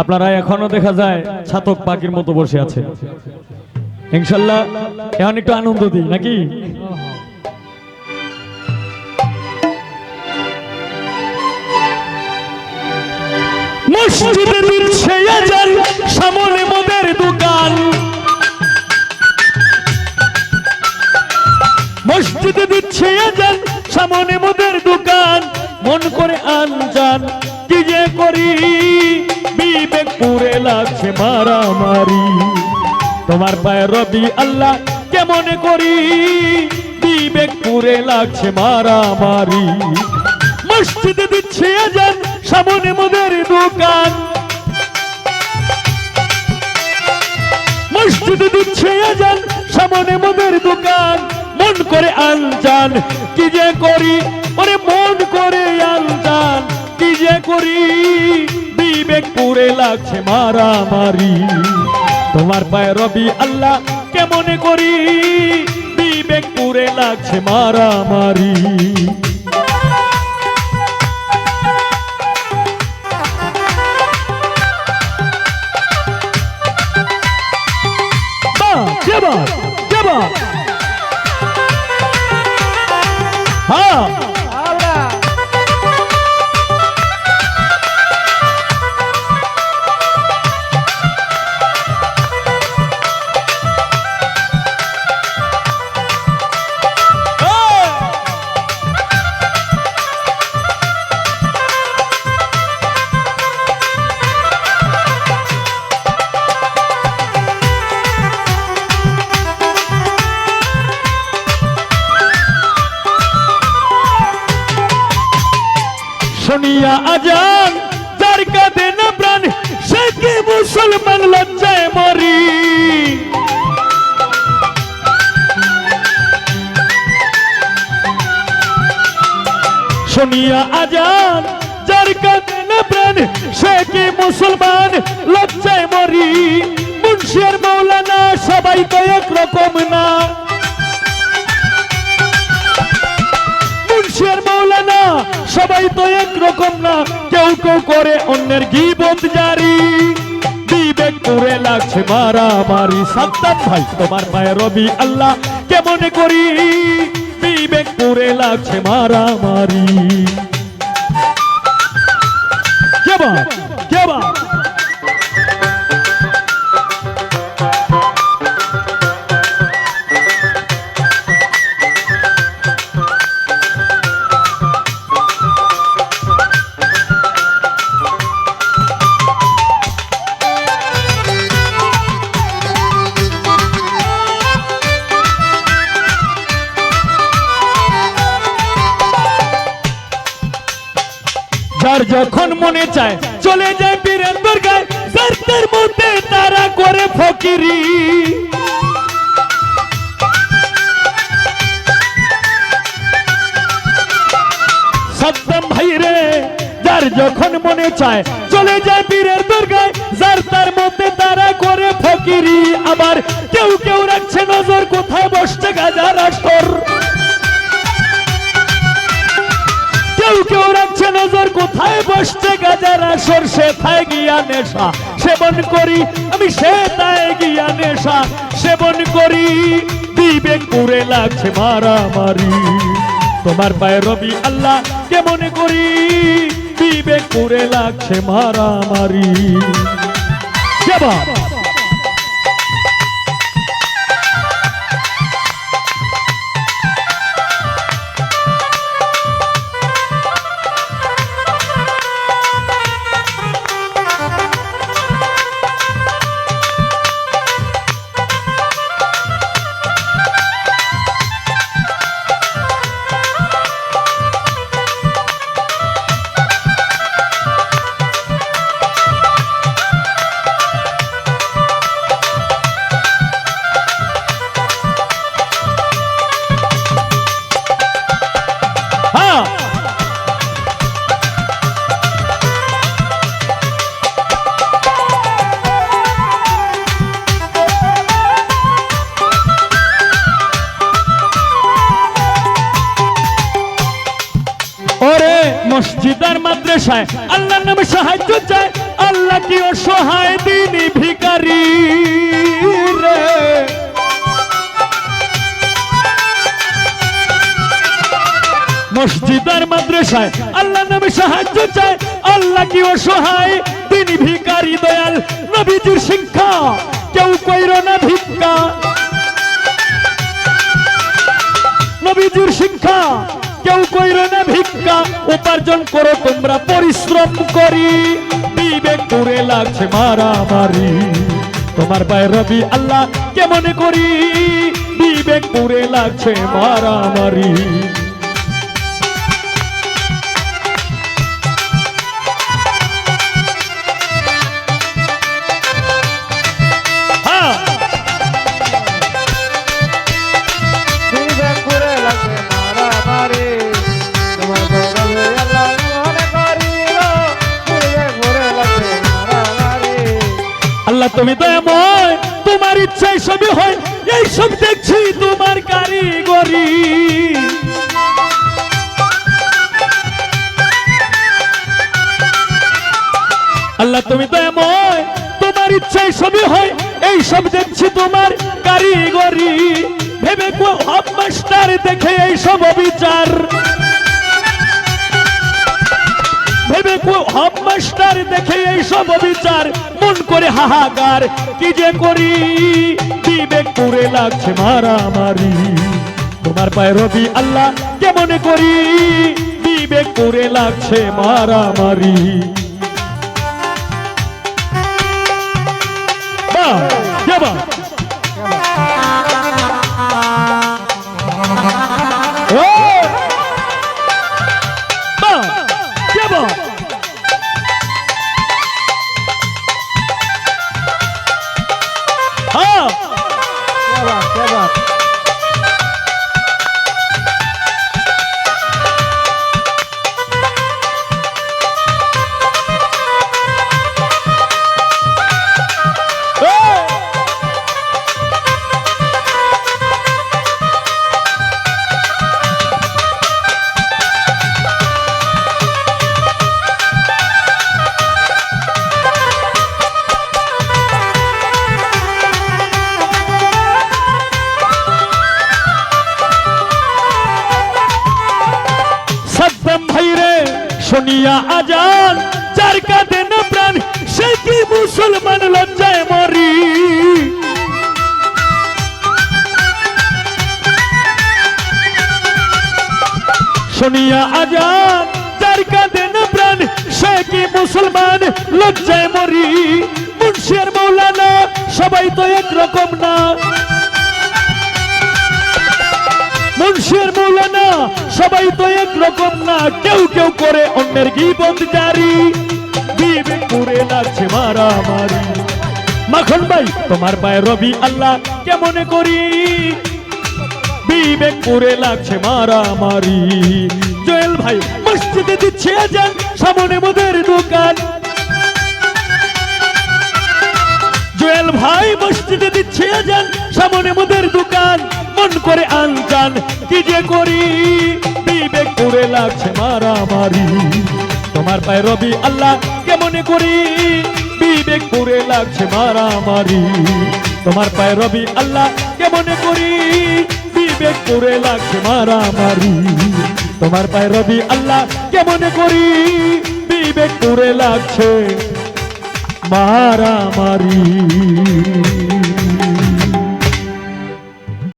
আপনারা এখনও দেখা যায় ছাতক পাখির মতো বসে আছে। ইনশাল্লাহ, এখন একটু আনন্দ দিই, নাকি? মসজিদে দিচ্ছে সামনে মোদের দোকান। মন করে আনজান, কি যে করি? বিবেক পুরে লাগছে মারামারি। তোমার পায়ে রবি আল্লাহ কেমন করি? বিবেক পুরে লাগছে মারামারি। মসজিদে দিচ্ছে আজান, সামনে মোদের দোকান। মসজিদে দিচ্ছে আজান, সামনে মোদের দোকান। মন করে আনজান, কি যে করি? ওরে মন করে আনজান, কি যে করি? বিবেক পুরে লাগছে মারামারি। তোমার পায়ে রবি আল্লাহ কেমন করি? বিবেক পুরে লাগছে মারামারি। মুসলমান লজ্জায় মরি। শুনিয়া আজান, যার কাঁদে না প্রাণ, সে কি মুসলমান লজ্জায় মরি। মুন্সিয়ার মৌলানা সবাই তো একরকম না। মুন্সিয়ার মৌলানা সবাই তো একরকম না। কেউ কেউ করে অন্যের গিবত জারি। করে লাগছে মারামারি সাদ্দাম ভাই, তোমার পায়ে রবি আল্লাহ। কেমন করি? বিবেক করে লাগছে মারামারি কেবা কেবা যার যখন মনে চায়, চলে যায় পীরের দরগায় যার তার মধ্যে তারা করে ফকিরি। সাদ্দাম ভাই রে, যার যখন মনে চায়, চলে যায় পীরের দরগায়, যার তার মধ্যে তারা করে ফকিরি। আবার কেউ কেউ রাখছে নজর, কোথায় বসছে গাজার আসর কেউ কেউ রাখছে নজর কোথায় বসছে গাজারা সরষে খায় গিয়া নেশা। সেবন করি আমি, সে তাই গিয়া নেশা। সেবন করি বিবেক পুরে লাগছে মারামারি। তোমার পায়ে রবি আল্লাহ কেমন করি বিবেক পুরে লাগছে মারামারি। কেবা মসজিদ আর মাদ্রাসায় আল্লাহর নামে সাহায্য চায়। আল্লাহ কি অসহায় দিনী ভিকারি রে। মসজিদ আর মাদ্রাসায় আল্লাহ নামে সাহায্য চায়। আল্লাহ কি অসহায় তিনি ভিকারি দয়াল নবীজির শিক্ষা। কেউ কইর না ভিক্ষা। নবীজির শিক্ষা। কেউ কইর না ভিক্ষা উপার্জন করো, তোমরা পরিশ্রম করি। বিবেক করে লাগছে মারামারি। তোমার পায়ে রবি আল্লাহ কেমন করি? বিবেক করে লাগছে মারামারি। আল্লাহ, তুমি দয়াময়, তোমার ইচ্ছায় সবই হয়। এই সব দেখছি তোমার কারিগরি। আল্লাহ, তুমি তো দয়াময়, তোমার ইচ্ছায় সবই হয়। এই সব দেখছি তোমার কারিগরি। ভেবে মাস্টার দেখে এই সব বিচার ভেবে হব মাস্টার দেখে এই সব বিচার মন করে হাহাকার, কি যে করি? বিবেক করে লাগছে মারামারি। তোমার পায়ে রবি আল্লাহ কেমন করি? বিবেক করে লাগছে মারামারি। বাহ? ভাইরে শুনিয়া আজান চার কাঁদে না প্রাণ, সে কি মুসলমান লজ্জায় মরি? শুনিয়া আজান চার কাঁদে না প্রাণ, সে কি মুসলমান লজ্জায় মরি? মুন্সিয়ার মৌলানা, সবাই তো একরকম না। মুন্সির মৌলানা, সবাই তো একরকম না, কেউ কেউ করে অন্যের গিবন্দ জারি। বিবেক করে লাগছে মারামারি। মাখন ভাই, তোমার পায়ে রবি আল্লাহ কেমন করি? বিবেক করে লাগছে মারামারি। জয়েল ভাই, মসজিদে দিচ্ছে আজান, সামনে মোদের দোকান। জুয়েল ভাই, মসজিদে দিচ্ছে আজান, সামনে মোদের দোকান। মন করে আনজান কি যে করি? বিবেক করে লাগছে মারামারি। তোমার পায়ে রবি আল্লাহ কেমন করি? বিবেক করে লাগছে মারামারি। তোমার পায়ে রবি আল্লাহ কেমন করি? বিবেক করে লাগছে মারামারি। তোমার পায়ে রবি আল্লাহ কেমন করি? বিবেক করে লাগছে মারামারি।